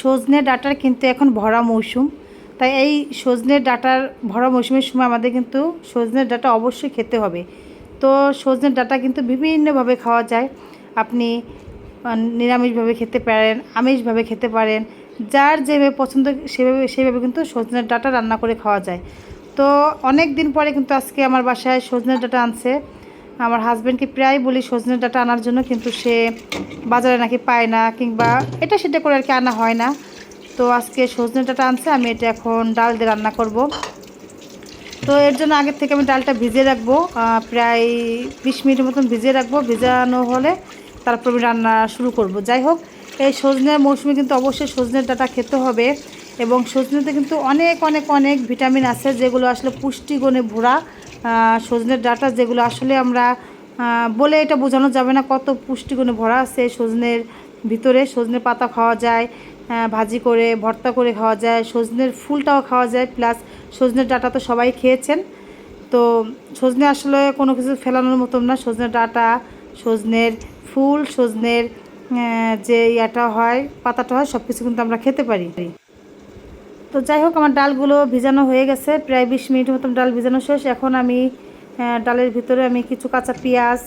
সজনে ডাটার কিন্তু এখন ভরা মৌসুম। তাই এই সজনে ডাটার ভরা মৌসুমের সময় আমাদের কিন্তু সজনের ডাটা অবশ্যই খেতে হবে। তো সজনের ডাটা কিন্তু বিভিন্নভাবে খাওয়া যায়। আপনি নিরামিষভাবে খেতে পারেন, আমিষভাবে খেতে পারেন, যার যেভাবে পছন্দ সেভাবে সেভাবে কিন্তু সজনের ডাটা রান্না করে খাওয়া যায়। তো অনেক দিন পরে কিন্তু আজকে আমার বাসায় সজনের ডাটা আনছে। আমার হাজব্যান্ডকে প্রায় বলি সজনের ডাটা আনার জন্য, কিন্তু সে বাজারে নাকি পায় না, কিংবা এটা সেটা করে আর কি আনা হয় না। তো আজকে সজনে ডাটা আনছে আমি এটা এখন ডাল দিয়ে রান্না করব। তো এর জন্য আগের থেকে আমি ডালটা ভিজিয়ে রাখব প্রায় বিশ মিনিটের মতন ভিজিয়ে রাখব। ভিজানো হলে তারপর আমি রান্না শুরু করব। যাই হোক, এই সজনের মৌসুমে কিন্তু অবশ্যই সজনের ডাটা খেতে হবে এবং সজনেতে কিন্তু অনেক অনেক অনেক ভিটামিন আছে, যেগুলো আসলে পুষ্টিগুণে ভরা। সজনের ডাটা যেগুলো আসলে আমরা বলে এটা বোঝানো যাবে না কত পুষ্টিগুণে ভরা আছে সজনের ভিতরে। সজনের পাতা খাওয়া যায় ভাজি করে, ভর্তা করে খাওয়া যায়, সজনের ফুলটাও খাওয়া যায়, প্লাস সজনের ডাটা তো সবাই খেয়েছেন। তো সজনে আসলে কোনো কিছু ফেলানোর মতন না, সজনের ডাটা, সজনের ফুল, সজনের যে ইয়াটা হয়, পাতাটা হয় সব কিছু কিন্তু আমরা খেতে পারি। তো যাই হোক, আমার ডালগুলো ভিজানো হয়ে গেছে। প্রায় বিশ মিনিট মতন ডাল ভিজানো শেষ। এখন আমি ডালের ভিতরে আমি কিছু কাঁচা পেঁয়াজ,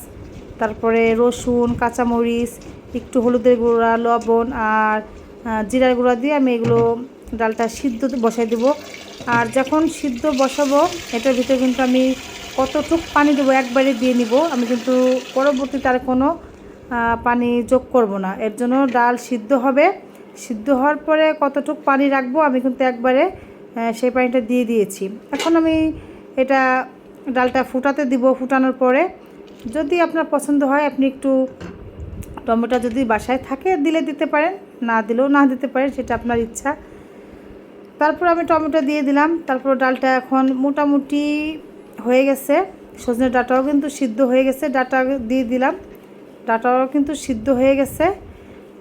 তারপরে রসুন, কাঁচামরিচ, একটু হলুদের গুঁড়া, লবণ আর জিরার গুঁড়া দিয়ে আমি এগুলো ডালটা সিদ্ধ বসাই দেবো। আর যখন সিদ্ধ বসাবো, এটার ভিতরে কিন্তু আমি কতটুক পানি দেবো একবারে দিয়ে নিব। আমি কিন্তু পরবর্তীতে আর কোনো পানি যোগ করব না। এর জন্য ডাল সিদ্ধ হবে। সিদ্ধ হওয়ার পরে কতটুক পানি রাখব, আমি কিন্তু একবারে সেই পানিটা দিয়ে দিয়েছি। এখন আমি এটা ডালটা ফুটাতে দিব, ফুটানোর পরে যদি আপনার পছন্দ হয়, আপনি একটু টমেটো যদি বাসায় থাকে, দিলে দিতে পারেন, না দিলেও না দিতে পারেন, সেটা আপনার ইচ্ছা। তারপর আমি টমেটো দিয়ে দিলাম, তারপর ডালটা এখন মোটামুটি হয়ে গেছে। সজনে ডাটাও কিন্তু সিদ্ধ হয়ে গেছে, ডাটা দিয়ে দিলাম। ডাটাও কিন্তু সিদ্ধ হয়ে গেছে।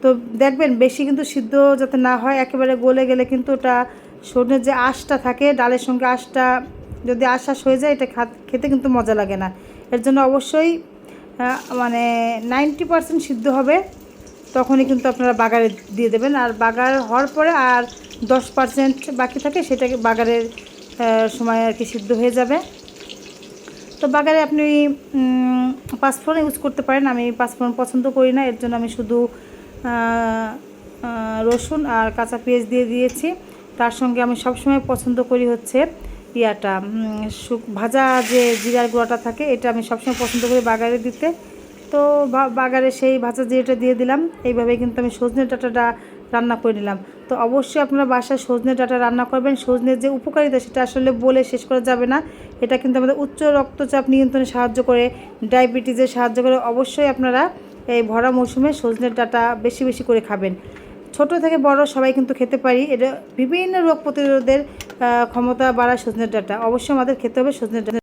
তো দেখবেন বেশি কিন্তু সিদ্ধ যাতে না হয়, একেবারে গলে গেলে কিন্তু ওটা সজনের যে আঁশটা থাকে, ডালের সঙ্গে আঁশটা যদি আশ আশ হয়ে যায়, এটা খেতে কিন্তু মজা লাগে না। এর জন্য অবশ্যই মানে নাইনটি পারসেন্ট সিদ্ধ হবে, তখনই কিন্তু আপনারা বাগারে দিয়ে দেবেন। আর বাগার হওয়ার পরে আর দশ পার্সেন্ট বাকি থাকে, সেটাকে বাগারের সময় আর কি সিদ্ধ হয়ে যাবে। তো বাগারে আপনি পাঁচফোড়ন ইউজ করতে পারেন। আমি পাঁচফোড়ন পছন্দ করি না, এর জন্য আমি শুধু রসুন আর কাঁচা পেঁয়াজ দিয়ে দিয়েছি। তার সঙ্গে আমি সবসময় পছন্দ করি হচ্ছে ইয়াটা শুক ভাজা যে জিরার গুঁড়াটা থাকে, এটা আমি সবসময় পছন্দ করি বাগারে দিতে। তো বাগারে সেই ভাজা জিরাটা দিয়ে দিলাম। এইভাবে কিন্তু আমি সজনে ডাঁটাটা রান্না করে নিলাম। তো অবশ্যই আপনারা বাসায় সজনে ডাঁটা রান্না করবেন। সজনের যে উপকারিতা, সেটা আসলে বলে শেষ করা যাবে না। এটা কিন্তু আমাদের উচ্চ রক্তচাপ নিয়ন্ত্রণে সাহায্য করে, ডায়াবেটিসে সাহায্য করে। অবশ্যই আপনারা এই ভরা মৌসুমে সজনে ডাঁটা বেশি বেশি করে খাবেন। ছোট থেকে বড় সবাই কিন্তু খেতে পারি। এটা বিভিন্ন রোগ প্রতিরোধের ক্ষমতা বাড়ায় সজনের ডাঁটা। অবশ্যই আমাদের খেতে হবে সজনে ডাঁটা।